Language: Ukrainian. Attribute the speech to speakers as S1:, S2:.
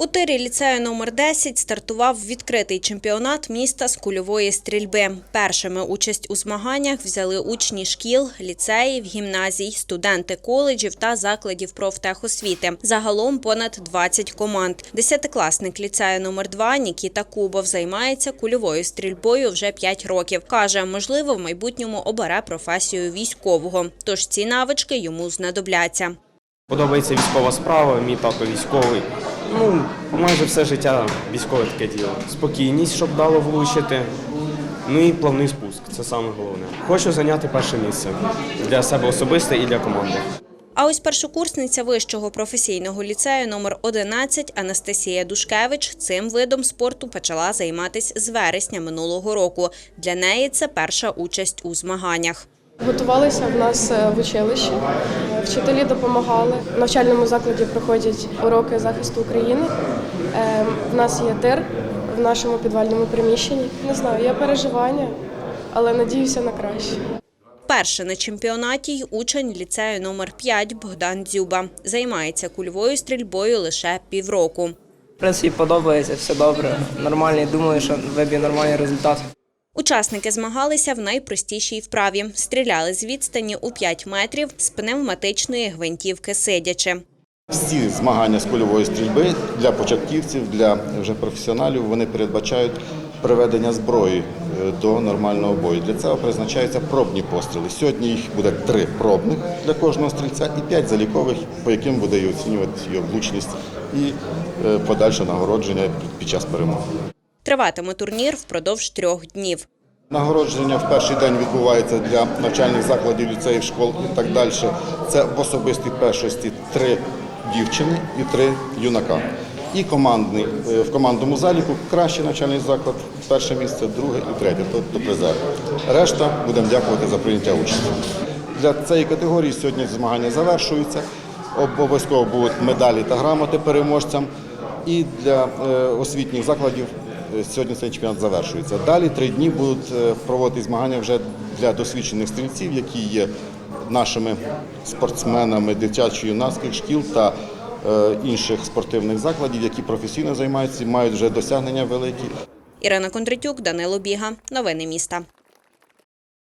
S1: У тирі ліцею номер 10 стартував відкритий чемпіонат міста з кульової стрільби. Першими участь у змаганнях взяли учні шкіл, ліцеїв, гімназій, студенти коледжів та закладів профтехосвіти. Загалом понад 20 команд. Десятикласник ліцею номер 2 Нікіта Кубов займається кульовою стрільбою вже 5 років. Каже, можливо, в майбутньому обере професію військового. Тож ці навички йому знадобляться.
S2: Подобається військова справа, мій тато військовий. Ну, майже все життя військове таке діло. Спокійність, щоб дало влучити. Ну і плавний спуск це саме головне. Хочу зайняти перше місце для себе особисте і для команди.
S1: А ось першокурсниця вищого професійного ліцею номер 11 Анастасія Душкевич цим видом спорту почала займатися з вересня минулого року. Для неї це перша участь у змаганнях.
S3: Готувалися в нас е, в училищі. Вчителі допомагали. В навчальному закладі проходять уроки захисту України. Е, В нас є тир в нашому підвальному приміщенні. Не знаю, є переживання, але надіюся на краще.
S1: Перше на чемпіонаті й учень ліцею номер 5 Богдан Дзюба. Займається кульовою стрільбою лише півроку.
S4: В принципі, подобається, все добре. Нормальний, думаю, що виб'є нормальний результат.
S1: Учасники змагалися в найпростішій вправі. Стріляли з відстані у 5 метрів з пневматичної гвинтівки сидячи.
S5: Всі змагання з кульової стрільби для початківців, для вже професіоналів вони передбачають приведення зброї е, до нормального бою. Для цього призначаються пробні постріли. Сьогодні їх буде три пробних для кожного стрільця і п'ять залікових, по яким буде і оцінювати його влучність і е, подальше нагородження під час перемоги.
S1: Триватиме турнір впродовж трьох днів.
S5: Нагородження в перший день відбувається для навчальних закладів, ліцеїв, школ і так далі. Це в особистій першості три дівчини і три юнака. І командний е, в командному заліку кращий навчальний заклад, перше місце, друге і третє, тобто призер. Решта будемо дякувати за прийняття участі. Для цієї категорії сьогодні змагання завершуються. Обов'язково будуть медалі та грамоти переможцям. І для е, освітніх закладів сьогодні цей чемпіонат завершується. Далі три дні будуть е, проводити змагання вже для досвідчених стрільців, які є нашими спортсменами дитячо-юнацьких шкіл та е, інших спортивних закладів, які професійно займаються, мають вже досягнення великі.
S1: Ірина Кондратюк, Данило Біга. Новини міста.